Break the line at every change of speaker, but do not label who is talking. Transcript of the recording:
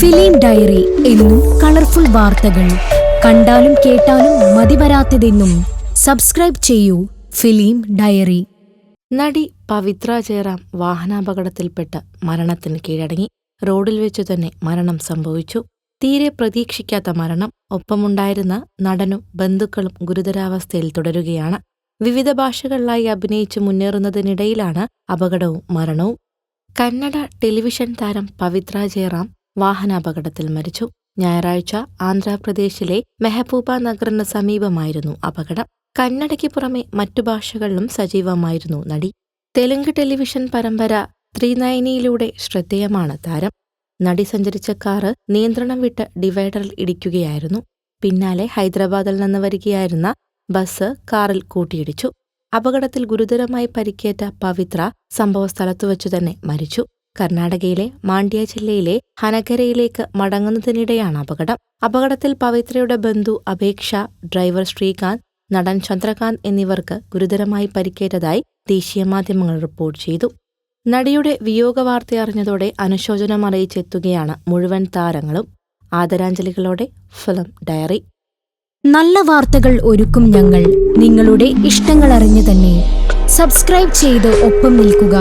Film diary എന്നും colourful വാർത്തകൾ. കണ്ടാലും കേട്ടാലും മതിവരാത്തതെന്നും സബ്സ്ക്രൈബ് ചെയ്യൂ ഫിലിം ഡയറി.
നടി പവിത്ര ജയറാം വാഹനാപകടത്തിൽപ്പെട്ട് മരണത്തിന് കീഴടങ്ങി. റോഡിൽ വെച്ചു തന്നെ മരണം സംഭവിച്ചു. തീരെ പ്രതീക്ഷിക്കാത്ത മരണം. ഒപ്പമുണ്ടായിരുന്ന നടനും ബന്ധുക്കളും ഗുരുതരാവസ്ഥയിൽ തുടരുകയാണ്. വിവിധ ഭാഷകളിലായി അഭിനയിച്ചു മുന്നേറുന്നതിനിടയിലാണ് അപകടവും മരണവും. കന്നഡ ടെലിവിഷൻ താരം പവിത്ര ജയറാം വാഹനാപകടത്തിൽ മരിച്ചു. ഞായറാഴ്ച ആന്ധ്രാപ്രദേശിലെ മെഹബൂബ നഗറിന് സമീപമായിരുന്നു അപകടം. കന്നഡയ്ക്ക് പുറമെ മറ്റു ഭാഷകളിലും സജീവമായിരുന്നു നടി. തെലുങ്ക് ടെലിവിഷൻ പരമ്പര ത്രിനയനിയിലൂടെ ശ്രദ്ധേയമാണ് താരം. നടി സഞ്ചരിച്ച കാറ് നിയന്ത്രണം വിട്ട് ഡിവൈഡറിൽ ഇടിക്കുകയായിരുന്നു. പിന്നാലെ ഹൈദരാബാദിൽ നിന്ന് വരികയായിരുന്ന ബസ് കാറിൽ കൂട്ടിയിടിച്ചു. അപകടത്തിൽ ഗുരുതരമായി പരിക്കേറ്റ പവിത്ര സംഭവസ്ഥലത്തു വച്ചു തന്നെ മരിച്ചു. കർണാടകയിലെ മാണ്ഡ്യ ജില്ലയിലെ ഹനകരയിലേക്ക് മടങ്ങുന്നതിനിടെയാണ് അപകടം. അപകടത്തിൽ പവിത്രയുടെ ബന്ധു അപേക്ഷ ഡ്രൈവർ ശ്രീകാന്ത് നടൻ ചന്ദ്രകാന്ത് എന്നിവർക്ക് ഗുരുതരമായി പരിക്കേറ്റതായി ദേശീയ മാധ്യമങ്ങൾ റിപ്പോർട്ട് ചെയ്തു. നടിയുടെ വിയോഗവാർത്ത അറിഞ്ഞതോടെ അനുശോചനം അറിയിച്ചെത്തുകയാണ് മുഴുവൻ താരങ്ങളും. ആദരാഞ്ജലികളോടെ ഫിലിം ഡയറി.
നല്ല വാർത്തകൾ ഒരുക്കും ഞങ്ങൾ. നിങ്ങളുടെ ഇഷ്ടങ്ങൾ അറിഞ്ഞു തന്നെ സബ്സ്ക്രൈബ് ചെയ്ത് ഒപ്പം നിൽക്കുക.